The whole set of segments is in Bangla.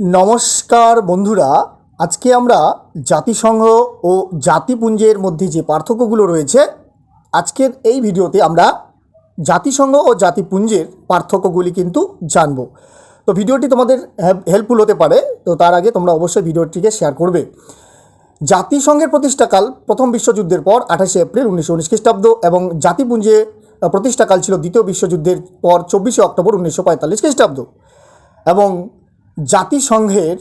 নমস্কার বন্ধুরা, আজকে আমরা জাতিসংঘ ও জাতিপুঞ্জের মধ্যে যে পার্থক্যগুলো রয়েছে, আজকের এই ভিডিওতে আমরা জাতিসংঘ ও জাতিপুঞ্জের পার্থক্যগুলি কিন্তু জানব। তো ভিডিওটি তোমাদের হেল্পফুল হতে পারে, তো তার আগে তোমরা অবশ্যই ভিডিওটিকে শেয়ার করবে। জাতিসংঘের প্রতিষ্ঠাকাল প্রথম বিশ্বযুদ্ধের পর আঠাশে এপ্রিল উনিশশো উনিশ খ্রিস্টাব্দ এবং জাতিপুঞ্জে প্রতিষ্ঠাকাল ছিল দ্বিতীয় বিশ্বযুদ্ধের পর চব্বিশে অক্টোবর উনিশশো পঁয়তাল্লিশ খ্রিস্টাব্দ। এবং জাতিসংঘের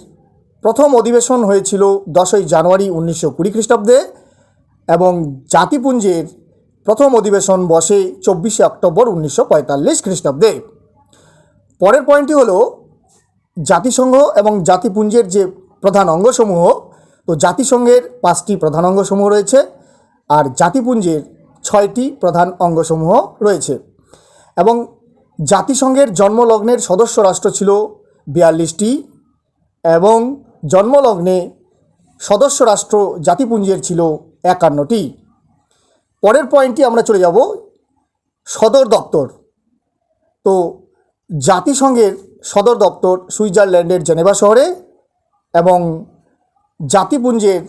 প্রথম অধিবেশন হয়েছিল দশই জানুয়ারি উনিশশো কুড়ি খ্রিস্টাব্দে এবং জাতিপুঞ্জের প্রথম অধিবেশন বসে চব্বিশে অক্টোবর উনিশশো পঁয়তাল্লিশ খ্রিস্টাব্দে। পরের পয়েন্টটি হলো জাতিসংঘ এবং জাতিপুঞ্জের যে প্রধান অঙ্গসমূহ, তো জাতিসংঘের পাঁচটি প্রধান অঙ্গসমূহ রয়েছে আর জাতিপুঞ্জের ছয়টি প্রধান অঙ্গসমূহ রয়েছে। এবং জাতিসংঘের জন্মলগ্নের সদস্য রাষ্ট্র ছিল বিয়াল্লিশটি এবং জন্মলগ্নে সদস্য রাষ্ট্র জাতিপুঞ্জের ছিল একান্নটি। পরের পয়েন্টটি আমরা চলে যাব সদর দপ্তর। তো জাতিসংঘের সদর দপ্তর সুইজারল্যান্ডের জেনেভা শহরে এবং জাতিপুঞ্জের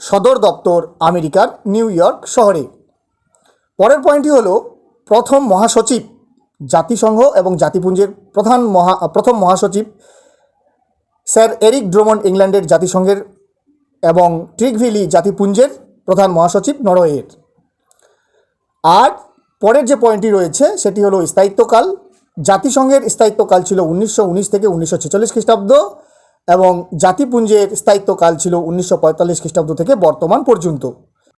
সদর দপ্তর আমেরিকার নিউ ইয়র্ক শহরে। পরের পয়েন্টটি হলো প্রথম মহাসচিব জাতিসংঘ এবং জাতিপুঞ্জের প্রধান মহা, প্রথম মহাসচিব স্যার এরিক ড্রোমন ইংল্যান্ডের জাতিসংঘের এবং ট্রিকভিলি জাতিপুঞ্জের প্রধান মহাসচিব নরওয়ের। আর পরের যে পয়েন্টটি রয়েছে, সেটি হলো স্থায়িত্বকাল। জাতিসংঘের স্থায়িত্বকাল ছিল উনিশশো উনিশ থেকে উনিশশো ছেচল্লিশ খ্রিস্টাব্দ এবং জাতিপুঞ্জের স্থায়িত্বকাল ছিল উনিশশো পঁয়তাল্লিশ খ্রিস্টাব্দ থেকে বর্তমান পর্যন্ত।